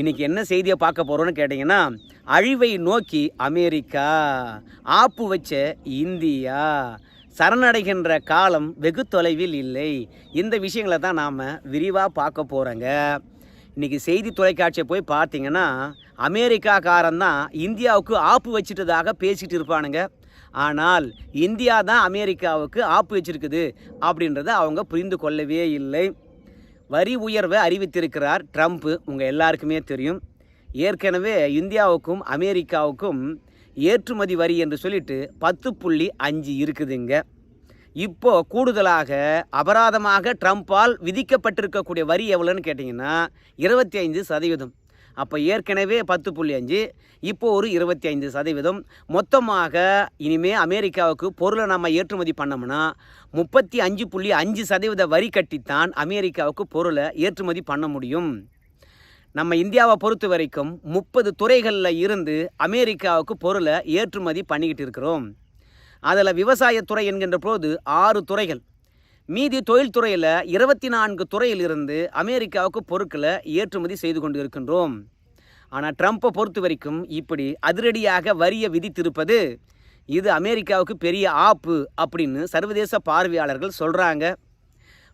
இன்னைக்கு என்ன செய்தியை பார்க்க போகிறோன்னு கேட்டிங்கன்னா அழிவை நோக்கி அமெரிக்கா ஆப்பு வச்ச இந்தியா சரணடைகின்ற காலம் வெகு தொலைவில் இல்லை. இந்த விஷயங்களை தான் நாம் விரிவாக பார்க்க போகிறோங்க இன்றைக்கி செய்தி தொலைக்காட்சியை போய் பார்த்தீங்கன்னா அமெரிக்காக்காரன் தான் இந்தியாவுக்கு ஆப்பு வச்சுட்டதாக பேசிகிட்டு இருப்பானுங்க. ஆனால் இந்தியா தான் அமெரிக்காவுக்கு ஆப்பு வச்சிருக்குது அப்படின்றத அவங்க புரிந்து கொள்ளவே இல்லை. வரி உயர்வை அறிவித்திருக்கிறார் ட்ரம்ப் உங்கள் எல்லாருக்குமே தெரியும். ஏற்கனவே இந்தியாவுக்கும் அமெரிக்காவுக்கும் ஏற்றுமதி வரி என்று சொல்லிட்டு பத்து புள்ளி அஞ்சு இருக்குதுங்க. இப்போ கூடுதலாக அபராதமாக ட்ரம்ப்பால் விதிக்கப்பட்டிருக்கக்கூடிய வரி எவ்வளோன்னு கேட்டிங்கன்னா இருபத்தி ஐந்து சதவீதம். அப்போ ஏற்கனவே பத்து புள்ளி அஞ்சு இப்போ ஒரு இருபத்தி ஐந்து சதவீதம். மொத்தமாக இனிமேல் அமெரிக்காவுக்கு பொருளை நம்ம ஏற்றுமதி பண்ணோம்னா முப்பத்தி அஞ்சு புள்ளி அஞ்சு சதவீத வரி கட்டித்தான் அமெரிக்காவுக்கு பொருளை ஏற்றுமதி பண்ண முடியும். நம்ம இந்தியாவை பொறுத்த வரைக்கும் முப்பது துறைகளில் இருந்து அமெரிக்காவுக்கு பொருளை ஏற்றுமதி பண்ணிக்கிட்டு இருக்கிறோம். அதில் விவசாயத்துறை என்கின்ற போது ஆறு துறைகள். மீதி தொழில்துறையில் இருபத்தி நான்கு துறையிலிருந்து அமெரிக்காவுக்கு பொருட்களை ஏற்றுமதி செய்து கொண்டு இருக்கின்றோம் ஆனால் ட்ரம்ப்பை பொறுத்த வரைக்கும் இப்படி அதிரடியாக வரியை விதித்திருப்பது இது அமெரிக்காவுக்கு பெரிய ஆப்பு அப்படின்னு சர்வதேச பார்வையாளர்கள் சொல்கிறாங்க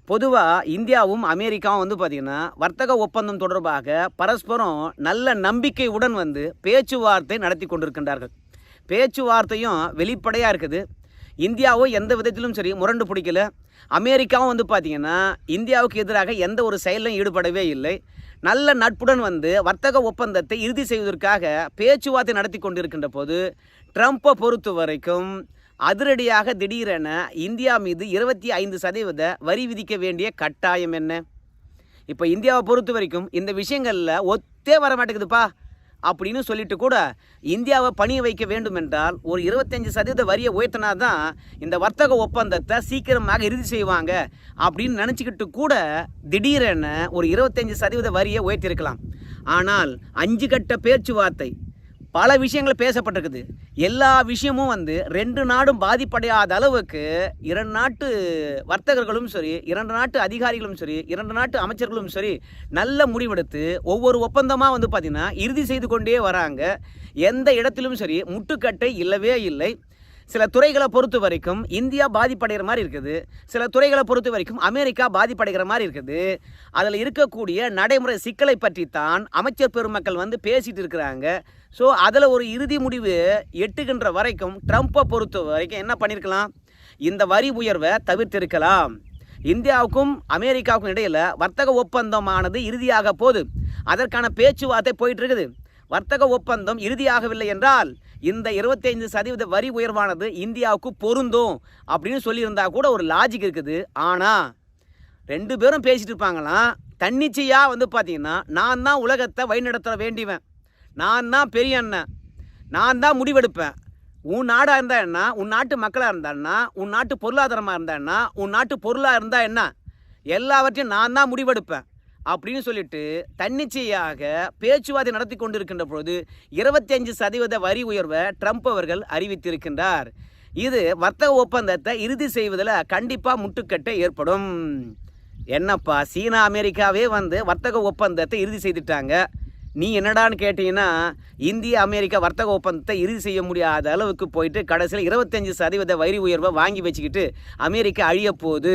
பொதுவாக இந்தியாவும் அமெரிக்காவும் வந்து பார்த்திங்கன்னா வர்த்தக ஒப்பந்தம் தொடர்பாக பரஸ்பரம் நல்ல நம்பிக்கையுடன் வந்து பேச்சுவார்த்தை நடத்தி கொண்டிருக்கின்றார்கள். பேச்சுவார்த்தையும் வெளிப்படையாக இருக்குது. இந்தியாவும் எந்த விதத்திலும் சரி முரண்டு பிடிக்கல. அமெரிக்காவும் வந்து பார்த்திங்கன்னா இந்தியாவுக்கு எதிராக எந்த ஒரு செயலும் ஈடுபடவே இல்லை. நல்ல நட்புடன் வந்து வர்த்தக ஒப்பந்தத்தை இறுதி செய்வதற்காக பேச்சுவார்த்தை நடத்தி கொண்டிருக்கின்ற போது ட்ரம்ப்பை பொறுத்த வரைக்கும் அதிரடியாக திடீரென இந்தியா மீது இருபத்தி ஐந்து சதவீத வரி விதிக்க வேண்டிய கட்டாயம் என்ன? இப்போ இந்தியாவை பொறுத்த வரைக்கும் இந்த விஷயங்களில் ஒத்தே வர மாட்டேங்குதுப்பா. அப்படின்னு சொல்லிட்டு கூட இந்தியாவை பணிய வைக்க வேண்டும் என்றால் ஒரு இருபத்தஞ்சி சதவீத வரியை உயர்த்தினா தான் இந்த வர்த்தக ஒப்பந்தத்தை சீக்கிரமாக இறுதி செய்வாங்க அப்படின்னு நினச்சிக்கிட்டு கூட திடீரென ஒரு இருபத்தஞ்சி சதவீத வரியை உயர்த்தியிருக்கலாம். ஆனால் அஞ்சு கட்ட பேச்சுவார்த்தை பல விஷயங்கள் பேசப்பட்டிருக்குது. எல்லா விஷயமும் வந்து ரெண்டு நாடும் பாதிப்படையாத அளவுக்கு இரண்டு நாட்டு வர்த்தகர்களும் சரி இரண்டு நாட்டு அதிகாரிகளும் சரி இரண்டு நாட்டு அமைச்சர்களும் சரி நல்ல முடிவெடுத்து ஒவ்வொரு ஒப்பந்தமாக வந்து பார்த்திங்கன்னா இறுதி செய்து கொண்டே வராங்க. எந்த இடத்திலும் சரி முட்டுக்கட்டை இல்லவே இல்லை. சில துறைகளை பொறுத்த வரைக்கும் இந்தியா பாதிப்படைகிற மாதிரி இருக்குது. சில துறைகளை பொறுத்த வரைக்கும் அமெரிக்கா பாதிப்படைகிற மாதிரி இருக்குது. அதில் இருக்கக்கூடிய நடைமுறை சிக்கலை பற்றித்தான் அமைச்சர் பெருமக்கள் வந்து பேசிட்டு இருக்கிறாங்க. ஸோ அதில் ஒரு இறுதி முடிவு எட்டுகின்ற வரைக்கும் ட்ரம்ப்பை பொறுத்த வரைக்கும் என்ன பண்ணியிருக்கலாம்? இந்த வரி உயர்வை தவிர்த்திருக்கலாம். இந்தியாவுக்கும் அமெரிக்காவுக்கும் இடையில் வர்த்தக ஒப்பந்தமானது இறுதியாக போது அதற்கான பேச்சுவார்த்தை போயிட்டு இருக்குது. வர்த்தக ஒப்பந்தம் இறுதியாகவில்லை என்றால் இந்த இருபத்தைந்து சதவீத வரி உயர்வானது இந்தியாவுக்கு பொருந்தும் அப்படின்னு சொல்லியிருந்தா கூட ஒரு லாஜிக் இருக்குது. ஆனால் ரெண்டு பேரும் பேசிட்டு இருப்பாங்களாம் தன்னிச்சையாக வந்து பார்த்தீங்கன்னா நான் தான் உலகத்தை வழிநடத்த வேண்டிவேன் நான் தான் பெரிய அண்ணன். நான் தான் முடிவெடுப்பேன். உன் நாடாக இருந்தா என்ன? உன் நாட்டு மக்களாக இருந்தான்னா உன் நாட்டு பொருளாதாரமாக இருந்தா என்ன? உன் நாட்டு பொருளாக இருந்தால் என்ன? எல்லாவற்றையும் நான் தான் முடிவெடுப்பேன். அப்படின்னு சொல்லிட்டு தன்னிச்சையாக பேச்சுவார்த்தை நடத்தி கொண்டிருக்கின்ற பொழுது இருபத்தஞ்சு சதவீத வரி உயர்வை ட்ரம்ப் அவர்கள் அறிவித்திருக்கின்றார். இது வர்த்தக ஒப்பந்தத்தை இறுதி செய்வதில் கண்டிப்பாக முட்டுக்கட்டை ஏற்படும். என்னப்பா சீனா அமெரிக்காவே வந்து வர்த்தக ஒப்பந்தத்தை இறுதி செய்துட்டாங்க. நீ என்னடான்னு கேட்டிங்கன்னா இந்திய அமெரிக்கா வர்த்தக ஒப்பந்தத்தை இறுதி செய்ய முடியாத அளவுக்கு போயிட்டு கடைசியில் இருபத்தஞ்சி சதவீத வரி உயர்வை வாங்கி வச்சுக்கிட்டு அமெரிக்கா அழிய போகுது.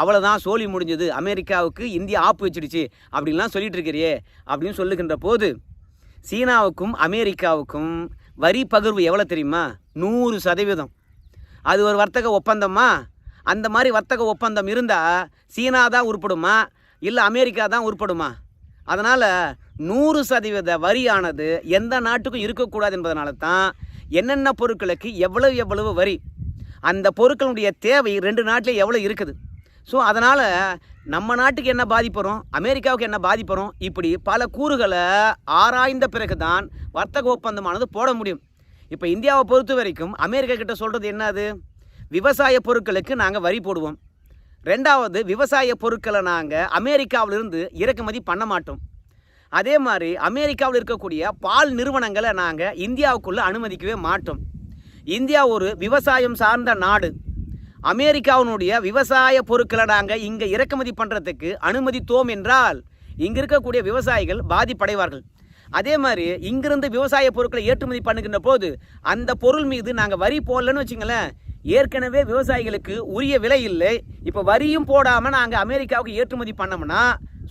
அவ்வளோதான் சோழி முடிஞ்சது. அமெரிக்காவுக்கு இந்தியா ஆப்பு வச்சிடுச்சு. அப்படின்லாம் சொல்லிட்டு இருக்கிறியே அப்படின்னு சொல்லுகின்ற போது சீனாவுக்கும் அமெரிக்காவுக்கும் வரி பகிர்வு எவ்வளோ தெரியுமா? நூறு சதவீதம். அது ஒரு வர்த்தக ஒப்பந்தமா? அந்த மாதிரி வர்த்தக ஒப்பந்தம் இருந்தால் சீனா தான் உருப்படுமா? இல்லை அமெரிக்கா தான் உருப்படுமா? அதனால் நூறு சதவீத வரியானது எந்த நாட்டுக்கும் இருக்கக்கூடாது என்பதனால தான் என்னென்ன பொருட்களுக்கு எவ்வளவு எவ்வளவு வரி அந்த பொருட்களுடைய தேவை ரெண்டு நாட்டில் எவ்வளோ இருக்குது. ஸோ அதனால் நம்ம நாட்டுக்கு என்ன பாதிப்புறோம் அமெரிக்காவுக்கு என்ன பாதிப்புறோம் இப்படி பல கூறுகளை ஆராய்ந்த பிறகு தான் வர்த்தக ஒப்பந்தமானது போட முடியும். இப்போ இந்தியாவை பொறுத்த வரைக்கும் அமெரிக்கா கிட்ட சொல்கிறது என்னது விவசாய பொருட்களுக்கு நாங்கள் வரி போடுவோம். ரெண்டாவது விவசாய பொருட்களை நாங்கள் அமெரிக்காவிலிருந்து இறக்குமதி பண்ண மாட்டோம். அதே மாதிரி அமெரிக்காவில் இருக்கக்கூடிய பால் நிறுவனங்களை நாங்கள் இந்தியாவுக்குள்ளே அனுமதிக்கவே மாட்டோம். இந்தியா ஒரு விவசாயம் சார்ந்த நாடு. அமெரிக்காவினுடைய விவசாய பொருட்களை நாங்கள் இங்கே இறக்குமதி பண்ணுறதுக்கு அனுமதித்தோம் என்றால் இங்கே இருக்கக்கூடிய விவசாயிகள் பாதிப்படைவார்கள். அதே மாதிரி இங்கிருந்து விவசாய பொருட்களை ஏற்றுமதி பண்ணுகின்ற போது அந்த பொருள் மீது நாங்கள் வரி போடலன்னு வச்சுங்களேன் ஏற்கனவே விவசாயிகளுக்கு உரிய விலை இல்லை. இப்போ வரியும் போடாமல் நாங்கள் அமெரிக்காவுக்கு ஏற்றுமதி பண்ணோம்னா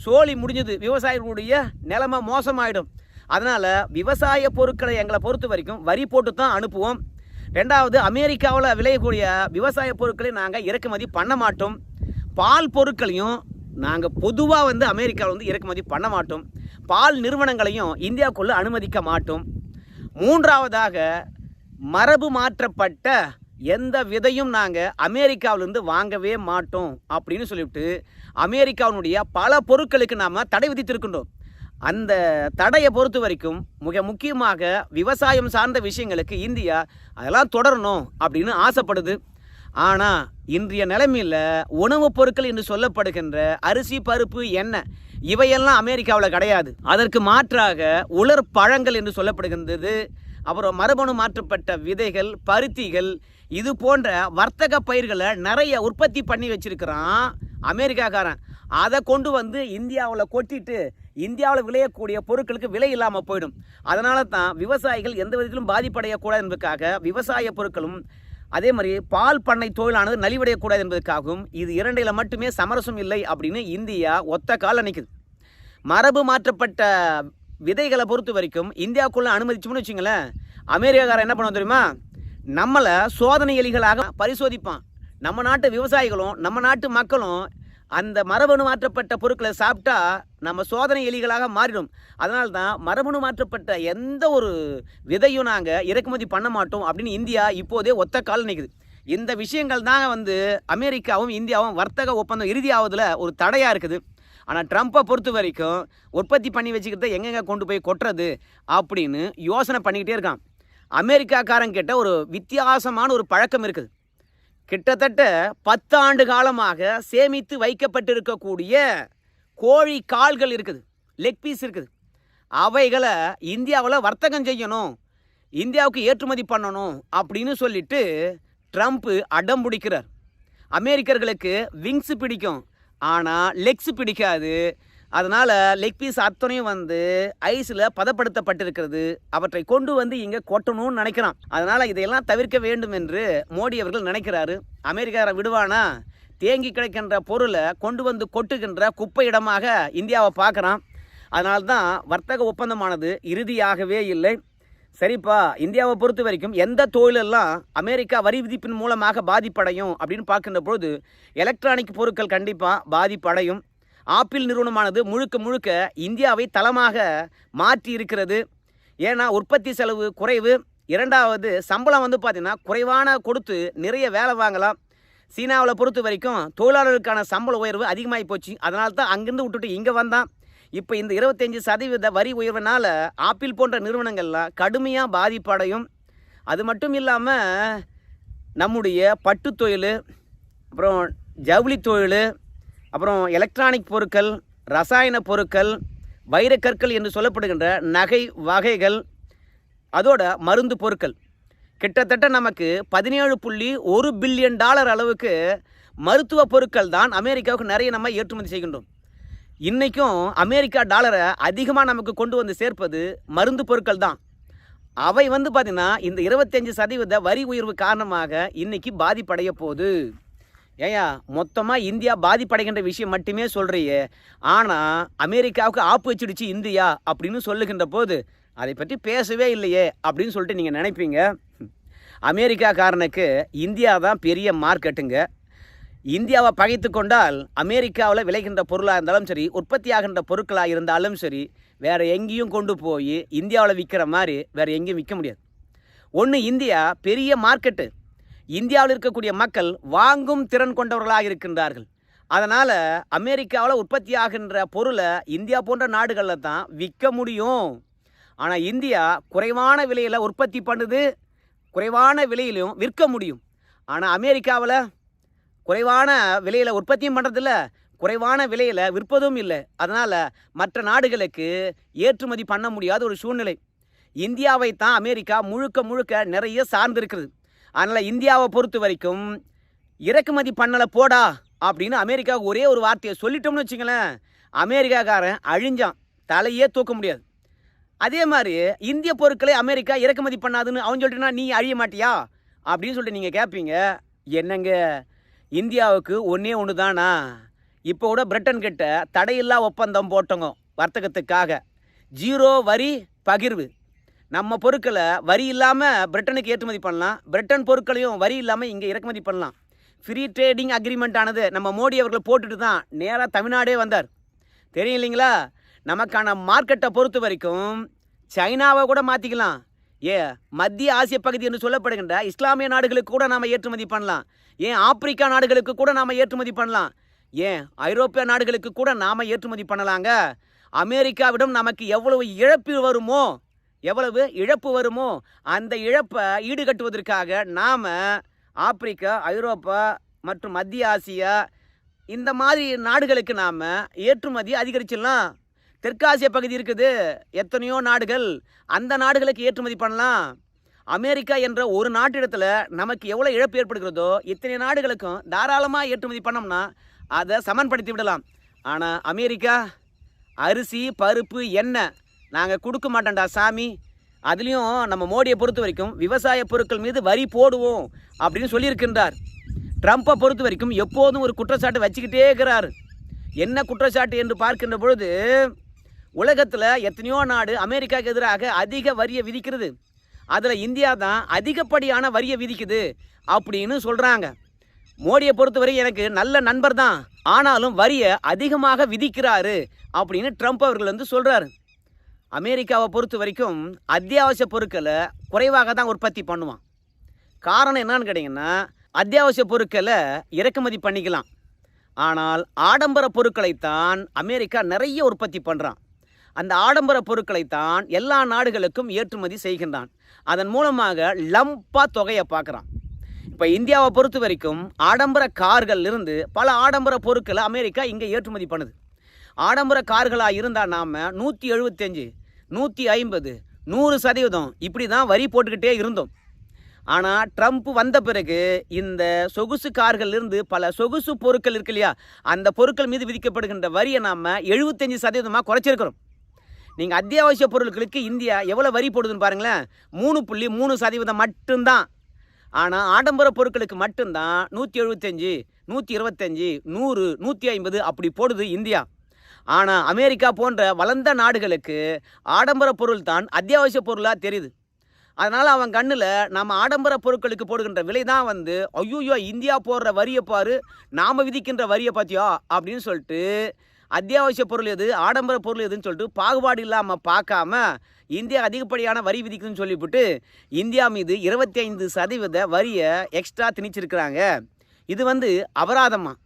சோழி முடிஞ்சது விவசாயிகளுடைய நிலைமை மோசமாயிடும். அதனால் விவசாய பொருட்களை எங்களை பொறுத்த வரைக்கும் வரி போட்டு தான் அனுப்புவோம். ரெண்டாவது அமெரிக்காவில் விளையக்கூடிய விவசாய பொருட்களை நாங்கள் இறக்குமதி பண்ண மாட்டோம். பால் பொருட்களையும் நாங்கள் பொதுவாக வந்து அமெரிக்காவில் வந்து இறக்குமதி பண்ண மாட்டோம். பால் நிறுவனங்களையும் இந்தியாவுக்குள்ளே அனுமதிக்க மாட்டோம். மூன்றாவதாக மரபு மாற்றப்பட்ட எந்த விதையும் நாங்கள் அமெரிக்காவிலேருந்து வாங்கவே மாட்டோம் அப்படின்னு சொல்லிவிட்டு அமெரிக்காவினுடைய பல பொருட்களுக்கு நாம் தடை விதித்திருக்கின்றோம். அந்த தடையை பொறுத்த வரைக்கும் மிக முக்கியமாக விவசாயம் சார்ந்த விஷயங்களுக்கு இந்தியா அதெல்லாம் தொடரணும் அப்படின்னு ஆசைப்படுது. ஆனால் இன்றைய நிலைமையில் உணவுப் பொருட்கள் என்று சொல்லப்படுகின்ற அரிசி பருப்பு எண்ணெய் இவையெல்லாம் அமெரிக்காவில் கிடையாது. அதற்கு மாற்றாக உலர் பழங்கள் என்று சொல்லப்படுகின்றது. அப்புறம் மரபணு மாற்றப்பட்ட விதைகள் பருத்திகள் இது போன்ற வர்த்தக பயிர்களை நிறைய உற்பத்தி பண்ணி வச்சிருக்கிறான் அமெரிக்காக்காரன். அதை கொண்டு வந்து இந்தியாவில் கொட்டிட்டு இந்தியாவில் விளையக்கூடிய பொருட்களுக்கு விலை இல்லாமல் போயிடும். அதனால தான் விவசாயிகள் எந்த விதத்திலும் பாதிப்படையக்கூடாது என்பதற்காக விவசாய பொருட்களும் அதே மாதிரி பால் பண்ணை தொழிலானது நலிவடையக்கூடாது என்பதற்காகவும் இது இரண்டையில் மட்டுமே சமரசம் இல்லை அப்படின்னு இந்தியா ஒத்த கால் நினைக்குது மரபு மாற்றப்பட்ட விதைகளை பொறுத்த வரைக்கும் இந்தியாவுக்குள்ளே அனுமதிச்சோம்னு வச்சுங்களேன் அமெரிக்காக்காரன் என்ன பண்ணுவோம் தெரியுமா? நம்மளை சோதனை எலிகளாக பரிசோதிப்பான். நம்ம நாட்டு விவசாயிகளும் நம்ம நாட்டு மக்களும் அந்த மரபணு மாற்றப்பட்ட பொருட்களை சாப்பிட்டா நம்ம சோதனை எலிகளாக மாறிடும். அதனால தான் மரபணு மாற்றப்பட்ட எந்த ஒரு விதையும் நாங்கள் இறக்குமதி பண்ண மாட்டோம் அப்படின்னு இந்தியா இப்போதே ஒத்த கால் நிற்குது இந்த விஷயங்கள் தாங்க வந்து அமெரிக்காவும் இந்தியாவும் வர்த்தக ஒப்பந்தம் இறுதியாவதில் ஒரு தடையாக இருக்குது. ஆனால் ட்ரம்ப்பை பொறுத்த வரைக்கும் உற்பத்தி பண்ணி வச்சுக்கிறத எங்கெங்கே கொண்டு போய் கொட்டுறது அப்படின்னு யோசனை பண்ணிக்கிட்டே இருக்கான். அமெரிக்காக்காரங்க கிட்ட ஒரு வித்தியாசமான ஒரு பழக்கம் இருக்குது. கிட்டத்தட்ட பத்து ஆண்டு காலமாக சேமித்து வைக்கப்பட்டிருக்கக்கூடிய கோழி கால்கள் இருக்குது லெக் பீஸ் இருக்குது. அவைகளை இந்தியாவில் வர்த்தகம் செய்யணும் இந்தியாவுக்கு ஏற்றுமதி பண்ணணும் அப்படின்னு சொல்லிட்டு ட்ரம்ப்பு அடம் பிடிக்கிறார். அமெரிக்கர்களுக்கு விங்ஸ் பிடிக்கும் ஆனால் லெக்ஸ் பிடிக்காது அதனால் லெக் பீஸ் அத்தனையும் வந்து ஐஸில் பதப்படுத்தப்பட்டிருக்கிறது. அவற்றை கொண்டு வந்து இங்கே கொட்டணும்னு நினைக்கிறான். அதனால் இதையெல்லாம் தவிர்க்க வேண்டும் என்று மோடி அவர்கள் நினைக்கிறாரு. அமெரிக்காரை விடுவானா? தேங்கி கிடைக்கின்ற பொருளை கொண்டு வந்து கொட்டுகின்ற குப்பை இடமாக இந்தியாவை பார்க்குறான். அதனால தான் வர்த்தக ஒப்பந்தமானது இறுதியாகவே இல்லை. சரிப்பா இந்தியாவை பொறுத்த வரைக்கும் எந்த தொழிலெல்லாம் அமெரிக்கா வரி விதிப்பின் மூலமாக பாதிப்படையும் அப்படின்னு பார்க்கின்ற பொழுது எலக்ட்ரானிக் பொருட்கள் கண்டிப்பாக பாதிப்படையும். ஆப்பிள் நிறுவனமானது முழுக்க முழுக்க இந்தியாவை தளமாக மாற்றி இருக்கிறது ஏன்னா உற்பத்தி செலவு குறைவு. இரண்டாவது சம்பளம் வந்து பார்த்திங்கன்னா குறைவான கொடுத்து நிறைய வேலை வாங்கலாம். சீனாவில் பொறுத்த வரைக்கும் தொழிலாளர்களுக்கான சம்பள உயர்வு அதிகமாகி போச்சு. அதனால தான் அங்கேருந்து விட்டுட்டு இங்கே வந்தான். இப்போ இந்த இருபத்தஞ்சி சதவீத வரி உயர்வுனால் ஆப்பிள் போன்ற நிறுவனங்கள்லாம் கடுமையாக பாதிப்படையும் அது மட்டும் இல்லாமல் நம்முடைய பட்டு தொழில் அப்புறம் ஜவுளி தொழில் அப்புறம் எலக்ட்ரானிக் பொருட்கள் ரசாயன பொருட்கள் வைரக்கற்கள் என்று சொல்லப்படுகின்ற நகை வகைகள் அதோட மருந்து பொருட்கள். கிட்டத்தட்ட நமக்கு பதினேழு புள்ளி ஒரு பில்லியன் டாலர் அளவுக்கு மருத்துவ பொருட்கள் தான் அமெரிக்காவுக்கு நிறைய நம்ம ஏற்றுமதி செய்கின்றோம். இன்றைக்கும் அமெரிக்கா டாலரை அதிகமாக நமக்கு கொண்டு வந்து சேர்ப்பது மருந்து பொருட்கள் தான். அவை வந்து பார்த்திங்கன்னா இந்த இருபத்தஞ்சி சதவீத வரி உயர்வு காரணமாக இன்றைக்கி பாதிப்படைய போகுது. ஏயா மொத்தமாக இந்தியா பாதிப்படைகின்ற விஷயம் மட்டுமே சொல்கிறியே ஆனால் அமெரிக்காவுக்கு ஆப்பு வச்சிடுச்சு இந்தியா அப்படின்னு சொல்லுகின்ற போது அதை பற்றி பேசவே இல்லையே அப்படின்னு சொல்லிட்டு நீங்கள் நினைப்பீங்க. அமெரிக்காக்காரனுக்கு இந்தியா தான் பெரிய மார்க்கெட்டுங்க. இந்தியாவை பகைத்து கொண்டால் அமெரிக்காவில் விளைகின்ற பொருளாக இருந்தாலும் சரி உற்பத்தி ஆகின்ற பொருட்களாக இருந்தாலும் சரி வேறு எங்கேயும் கொண்டு போய் இந்தியாவில் விற்கிற மாதிரி வேறு எங்கேயும் விற்க முடியாது. ஒன்று இந்தியா பெரிய மார்க்கெட்டு. இந்தியாவில் இருக்கக்கூடிய மக்கள் வாங்கும் திறன் கொண்டவர்களாக இருக்கின்றார்கள். அதனால் அமெரிக்காவில் உற்பத்தி ஆகின்ற பொருளை இந்தியா போன்ற நாடுகளில் தான் விற்க முடியும். ஆனால் இந்தியா குறைவான விலையில் உற்பத்தி பண்ணுது குறைவான விலையிலும் விற்க முடியும். ஆனால் அமெரிக்காவில் குறைவான விலையில் உற்பத்தியும் பண்ணுறதில்ல குறைவான விலையில் விற்பதும் இல்லை. அதனால் மற்ற நாடுகளுக்கு ஏற்றுமதி பண்ண முடியாத ஒரு சூழ்நிலை. இந்தியாவை தான் அமெரிக்கா முழுக்க முழுக்க நிறைய சார்ந்திருக்கிறது. அதனால் இந்தியாவை பொறுத்த வரைக்கும் இறக்குமதி பண்ணலை போடா அப்படின்னு அமெரிக்காவுக்கு ஒரே ஒரு வார்த்தையை சொல்லிட்டோம்னு வச்சுங்களேன் அமெரிக்காக்காரன் அழிஞ்சான். தலையே தூக்க முடியாது. அதே மாதிரி இந்திய பொருட்களை அமெரிக்கா இறக்குமதி பண்ணாதுன்னு அவன் சொல்லிட்டுனா நீ அழிய மாட்டியா? அப்படின்னு சொல்லிட்டு நீங்கள் கேட்பீங்க என்னங்க? இந்தியாவுக்கு ஒன்றே ஒன்று தானா இப்போ கூட பிரிட்டன் கிட்ட தடையில்லா ஒப்பந்தம் போட்டோங்க வர்த்தகத்துக்காக. ஜீரோ வரி பகிர்வு. நம்ம பொருட்களை வரி இல்லாமல் பிரிட்டனுக்கு ஏற்றுமதி பண்ணலாம். பிரிட்டன் பொருட்களையும் வரி இல்லாமல் இங்கே இறக்குமதி பண்ணலாம். ஃப்ரீ ட்ரேடிங் அக்ரிமெண்ட் ஆனது நம்ம மோடி அவர்களை போட்டுட்டு தான் நேராக தமிழ்நாடே வந்தார். தெரியும் இல்லைங்களா? நமக்கான மார்க்கெட்டை பொறுத்த வரைக்கும் சைனாவை கூட மாற்றிக்கலாம் ஏ மத்திய ஆசிய பகுதி என்று சொல்லப்படுகின்ற இஸ்லாமிய நாடுகளுக்கு கூட நாம் ஏற்றுமதி பண்ணலாம். ஏன் ஆப்பிரிக்கா நாடுகளுக்கு கூட நாம் ஏற்றுமதி பண்ணலாம். ஏன் ஐரோப்பிய நாடுகளுக்கு கூட நாம் ஏற்றுமதி பண்ணலாங்க. அமெரிக்காவிடம் நமக்கு எவ்வளவு இழப்பு வருமோ எவ்வளவு இழப்பு வருமோ அந்த இழப்பை ஈடுகட்டுவதற்காக நாம் ஆப்பிரிக்கா ஐரோப்பா மற்றும் மத்திய ஆசியா இந்த மாதிரி நாடுகளுக்கு நாம் ஏற்றுமதி அதிகரிச்சிடலாம். தெற்காசிய பகுதி இருக்குது. எத்தனையோ நாடுகள் அந்த நாடுகளுக்கு ஏற்றுமதி பண்ணலாம். அமெரிக்கா என்ற ஒரு நாட்டிடத்தில் நமக்கு எவ்வளோ இழப்பு ஏற்படுகிறதோ இத்தனை நாடுகளுக்கும் தாராளமாக ஏற்றுமதி பண்ணோம்னா அதை சமன்படுத்தி விடலாம். ஆனால் அமெரிக்கா அரிசி பருப்பு எண்ணெய் நாங்கள் கொடுக்க மாட்டோம்டா சாமி. அதுலேயும் நம்ம மோடியை பொறுத்த வரைக்கும் விவசாய பொருட்கள் மீது வரி போடுவோம் அப்படின்னு சொல்லியிருக்கின்றார். ட்ரம்ப்பை பொறுத்த வரைக்கும் எப்போதும் ஒரு குற்றச்சாட்டு வச்சுக்கிட்டே இருக்கிறார். என்ன குற்றச்சாட்டு என்று பார்க்கின்ற பொழுது உலகத்தில் எத்தனையோ நாடு அமெரிக்காவுக்கு எதிராக அதிக வரியை விதிக்கிறது. அதில் இந்தியா தான் அதிகப்படியான வரியை விதிக்குது அப்படின்னு சொல்கிறாங்க மோடியை பொறுத்தவரை எனக்கு நல்ல நண்பர் தான் ஆனாலும் வரியை அதிகமாக விதிக்கிறாரு அப்படின்னு ட்ரம்ப் அவர்கள் வந்து சொல்கிறாரு அமெரிக்காவை பொறுத்த வரைக்கும் அத்தியாவசிய பொருட்களை குறைவாக தான் உற்பத்தி பண்ணுவான். காரணம் என்னன்னு கேட்டிங்கன்னா அத்தியாவசிய பொருட்களை இறக்குமதி பண்ணிக்கலாம். ஆனால் ஆடம்பர பொருட்களைத்தான் அமெரிக்கா நிறைய உற்பத்தி பண்ணுறான் அந்த ஆடம்பர பொருட்களைத்தான் எல்லா நாடுகளுக்கும் ஏற்றுமதி செய்கின்றான். அதன் மூலமாக லம்பா தொகையை பார்க்குறான். இப்போ இந்தியாவை பொறுத்த வரைக்கும் ஆடம்பர கார்கள் இருந்து பல ஆடம்பர பொருட்களை அமெரிக்கா இங்கே ஏற்றுமதி பண்ணுது. ஆடம்பர கார்களாக இருந்தால் நாம் நூற்றி எழுபத்தஞ்சு நூற்றி ஐம்பது நூறு சதவீதம். இப்படி தான் வரி போட்டுக்கிட்டே இருந்தோம். ஆனால் ட்ரம்ப் வந்த பிறகு இந்த சொகுசு கார்களிலிருந்து இருந்து பல சொகுசு பொருட்கள் இருக்கு இல்லையா? அந்த பொருட்கள் மீது விதிக்கப்படுகின்ற வரியை நாம் எழுபத்தஞ்சு சதவீதமாக குறைச்சிருக்கிறோம். நீங்கள் அத்தியாவசிய பொருட்களுக்கு இந்தியா எவ்வளோ வரி போடுதுன்னு பாருங்களேன். மூணு புள்ளி மூணு சதவீதம் மட்டும்தான். ஆனால் ஆடம்பர பொருட்களுக்கு மட்டும்தான் நூற்றி எழுபத்தஞ்சு நூற்றி இருபத்தஞ்சி நூறு நூற்றி ஐம்பது அப்படி போடுது இந்தியா. ஆனால் அமெரிக்கா போன்ற வளர்ந்த நாடுகளுக்கு ஆடம்பர பொருள் தான் அத்தியாவசிய பொருளாக தெரியுது. அதனால் அவன் கண்ணில் நம்ம ஆடம்பர பொருட்களுக்கு போடுகின்ற விலை தான் வந்து ஐயோயோ இந்தியா போடுற வரியை பாரு நாம் விதிக்கின்ற வரியை பார்த்தியா அப்படின்னு சொல்லிட்டு அத்தியாவசிய பொருள் எது? ஆடம்பர பொருள் எதுன்னு சொல்லிட்டு பாகுபாடு இல்லாமல் பார்க்காம இந்தியா அதிகப்படியான வரி விதிக்குதுன்னு சொல்லிவிட்டு இந்தியா மீது இருபத்தி ஐந்து சதவீத வரியை எக்ஸ்ட்ரா திணிச்சிருக்கிறாங்க. இது வந்து அபராதமாக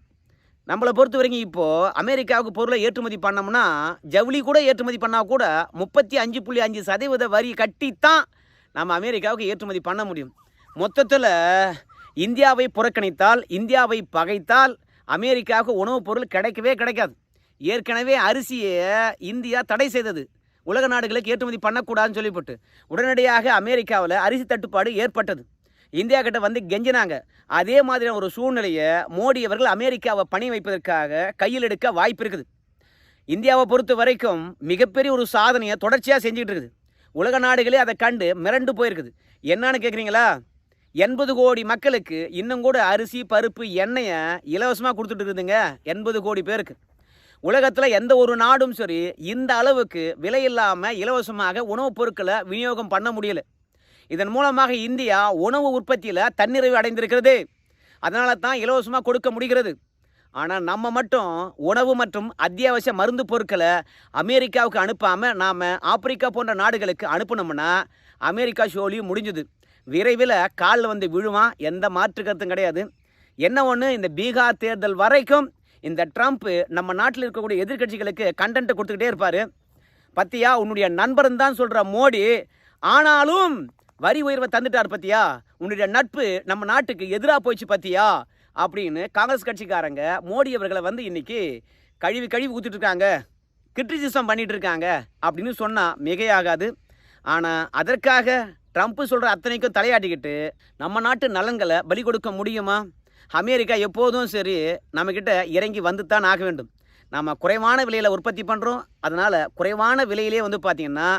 நம்மளை பொறுத்த வரைக்கும் இப்போது அமெரிக்காவுக்கு பொருளை ஏற்றுமதி பண்ணோம்னா ஜவுளி கூட ஏற்றுமதி பண்ணால் கூட முப்பத்தி அஞ்சு புள்ளி அஞ்சு சதவீத வரி கட்டித்தான் நம்ம அமெரிக்காவுக்கு ஏற்றுமதி பண்ண முடியும். மொத்தத்தில் இந்தியாவை புறக்கணித்தால் இந்தியாவை பகைத்தால் அமெரிக்காவுக்கு உணவுப் பொருள் கிடைக்கவே கிடைக்காது. ஏற்கனவே அரிசியை இந்தியா தடை செய்தது. உலக நாடுகளுக்கு ஏற்றுமதி பண்ணக்கூடாதுன்னு சொல்லிவிட்டு உடனடியாக அமெரிக்காவில் அரிசி தட்டுப்பாடு ஏற்பட்டது. இந்தியா கிட்ட வந்து கெஞ்சினாங்க. அதே மாதிரியான ஒரு சூழ்நிலையை மோடி அவர்கள் அமெரிக்காவை பணி வைப்பதற்காக கையில் எடுக்க வாய்ப்பு இருக்குது. இந்தியாவை பொறுத்த வரைக்கும் மிகப்பெரிய ஒரு சாதனையை தொடர்ச்சியாக செஞ்சுக்கிட்டு இருக்குது. உலக நாடுகளே அதை கண்டு மிரண்டு போயிருக்குது. என்னன்னு கேட்குறீங்களா எண்பது கோடி மக்களுக்கு இன்னும் கூட அரிசி பருப்பு எண்ணெயை இலவசமாக கொடுத்துட்டு இருக்குதுங்க. எண்பது கோடி பேருக்கு. உலகத்தில் எந்த ஒரு நாடும் சரி இந்த அளவுக்கு விலை இல்லாமல் இலவசமாக உணவுப் பொருட்களை விநியோகம் பண்ண முடியலை. இதன் மூலமாக இந்தியா உணவு உற்பத்தியில் தன்னிறைவு அடைந்திருக்கிறது. அதனால தான் இலவசமாக கொடுக்க முடிகிறது. ஆனால் நம்ம மட்டும் உணவு மற்றும் அத்தியாவசிய மருந்து பொருட்களை அமெரிக்காவுக்கு அனுப்பாமல் நாம் ஆப்பிரிக்கா போன்ற நாடுகளுக்கு அனுப்பினோம்னா அமெரிக்கா ஷோலியும் முடிஞ்சுது. விரைவில் காலில் வந்து விழுவான் எந்த மாற்று கருத்தும் கிடையாது. என்ன ஒன்று இந்த பீகார் தேர்தல் வரைக்கும் இந்த ட்ரம்ப் நம்ம நாட்டில் இருக்கக்கூடிய எதிர்க்கட்சிகளுக்கு கண்டென்ட்டை கொடுத்துக்கிட்டே இருப்பார். பத்தியா உன்னுடைய நண்பன் தான் சொல்கிற மோடி ஆனாலும் வரி உயர்வை தந்துட்டார் பத்தியா? உன்னுடைய நட்பு நம்ம நாட்டுக்கு எதிராக போயிடுச்சு பத்தியா? அப்படின்னு காங்கிரஸ் கட்சிக்காரங்க மோடி அவர்களை வந்து இன்னைக்கு கழுவி கழுவி ஊற்றிட்டு இருக்காங்க கிரிட்டிசிசம் பண்ணிட்டு இருக்காங்க அப்படின்னு சொன்னால் மிகையாகாது ஆனால் அதற்காக ட்ரம்ப் சொல்கிற அத்தனைக்கும் தலையாட்டிக்கிட்டு நம்ம நாட்டு நலன்களை பலி கொடுக்க முடியுமா? அமெரிக்கா எப்போதும் சரி நம்மக்கிட்ட இறங்கி வந்து தான் ஆக வேண்டும். நாம் குறைவான விலையில் உற்பத்தி பண்ணுறோம் அதனால் குறைவான விலையிலே வந்து பார்த்திங்கன்னா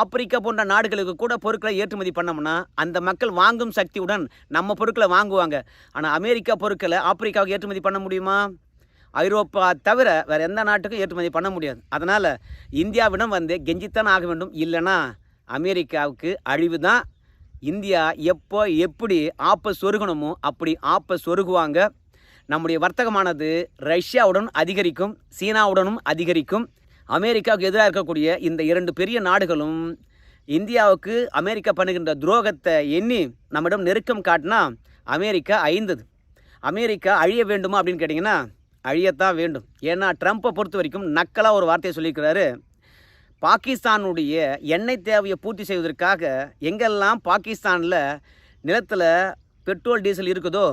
ஆப்பிரிக்கா போன்ற நாடுகளுக்கு கூட பொருட்களை ஏற்றுமதி பண்ணோம்னா அந்த மக்கள் வாங்கும் சக்தியுடன் நம்ம பொருட்களை வாங்குவாங்க. ஆனால் அமெரிக்கா பொருட்களை ஆப்பிரிக்காவுக்கு ஏற்றுமதி பண்ண முடியுமா? ஐரோப்பா தவிர வேறு எந்த நாட்டுக்கும் ஏற்றுமதி பண்ண முடியாது. அதனால் இந்தியாவிடம் வந்து கெஞ்சித்தான் ஆக வேண்டும். இல்லைன்னா அமெரிக்காவுக்கு அழிவு தான் இந்தியா எப்போ எப்படி ஆப்பை சொருகணுமோ அப்படி ஆப்பை சொருகுவாங்க. நம்முடைய வர்த்தகமானது ரஷ்யாவுடன் அதிகரிக்கும் சீனாவுடனும் அதிகரிக்கும். அமெரிக்காவுக்கு எதிராக இருக்கக்கூடிய இந்த இரண்டு பெரிய நாடுகளும் இந்தியாவுக்கு அமெரிக்கா பண்ணுகின்ற துரோகத்தை எண்ணி நம்மிடம் நெருக்கம் காட்டினா அமெரிக்கா ஐந்தது அமெரிக்கா அழிய வேண்டுமா அப்படின்னு கேட்டிங்கன்னா அழியத்தான் வேண்டும். ஏன்னா ட்ரம்ப்பை பொறுத்த வரைக்கும் நக்கலாக ஒரு வார்த்தையை சொல்லியிருக்கிறாரு. பாகிஸ்தானுடைய எண்ணெய் தேவையை பூர்த்தி செய்வதற்காக எங்கெல்லாம் பாகிஸ்தானில் நிலத்தில் பெட்ரோல் டீசல் இருக்குதோ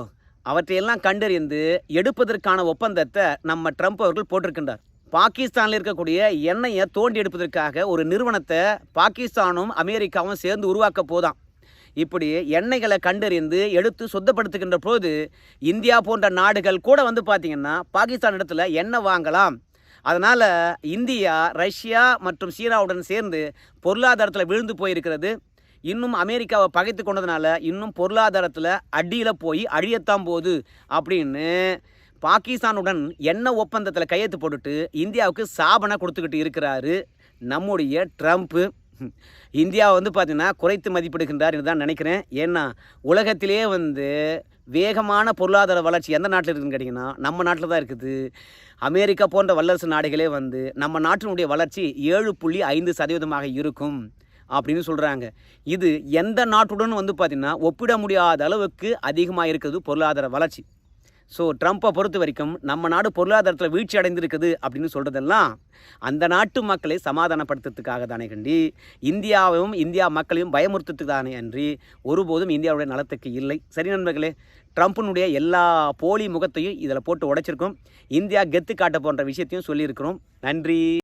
அவற்றையெல்லாம் கண்டறிந்து எடுப்பதற்கான ஒப்பந்தத்தை நம்ம ட்ரம்ப் அவர்கள் போட்டிருக்கின்றார். பாகிஸ்தானில் இருக்கக்கூடிய எண்ணெயை தோண்டி எடுப்பதற்காக ஒரு நிறுவனத்தை பாகிஸ்தானும் அமெரிக்காவும் சேர்ந்து உருவாக்க போதாம். இப்படி எண்ணெய்களை கண்டறிந்து எடுத்து சுத்தப்படுத்துகின்ற போது இந்தியா போன்ற நாடுகள் கூட வந்து பார்த்திங்கன்னா பாகிஸ்தான் இடத்துல எண்ணெய் வாங்கலாம். அதனால் இந்தியா ரஷ்யா மற்றும் சீனாவுடன் சேர்ந்து பொருளாதாரத்தில் விழுந்து போயிருக்கிறது. இன்னும் அமெரிக்காவை பகைத்து கொண்டதுனால இன்னும் பொருளாதாரத்தில் அடியில் போய் அழியத்தான் போகுது அப்படின்னு பாகிஸ்தானுடன் எண்ணெய் ஒப்பந்தத்தில் கையெழுத்து போட்டுட்டு இந்தியாவுக்கு சாபனை கொடுத்துக்கிட்டு இருக்கிறாரு நம்முடைய ட்ரம்ப்பு இந்தியா வந்து பார்த்திங்கன்னா குறைத்து மதிப்பிடுகின்றார் என்று தான் நினைக்கிறேன். ஏன்னா உலகத்திலே வந்து வேகமான பொருளாதார வளர்ச்சி எந்த நாட்டில் இருக்குதுன்னு கேட்டிங்கன்னா நம்ம நாட்டில் தான் இருக்குது. அமெரிக்கா போன்ற வல்லரசு நாடுகளே வந்து நம்ம நாட்டினுடைய வளர்ச்சி ஏழு புள்ளி ஐந்து சதவீதமாக இருக்கும். அப்படின்னு சொல்கிறாங்க இது எந்த நாட்டுடன் வந்து பார்த்திங்கன்னா ஒப்பிட முடியாத அளவுக்கு அதிகமாக இருக்குது பொருளாதார வளர்ச்சி. ஸோ ட்ரம்ப்பை பொறுத்த வரைக்கும் நம்ம நாடு பொருளாதாரத்தில் வீழ்ச்சி அடைந்திருக்குது அப்படின்னு சொல்கிறதெல்லாம் அந்த நாட்டு மக்களை சமாதானப்படுத்துறதுக்காக தானே கண்டி. இந்தியாவையும் இந்தியா மக்களையும் பயமுறுத்துறதுக்கு தானே அன்றி ஒருபோதும் இந்தியாவுடைய நலத்துக்கு இல்லை. சரி நண்பர்களே ட்ரம்ப்பினுடைய எல்லா போலி முகத்தையும் இதில் போட்டு உடைச்சிருக்கோம். இந்தியா கெத்து காட்ட போன்ற விஷயத்தையும் சொல்லியிருக்கிறோம். நன்றி.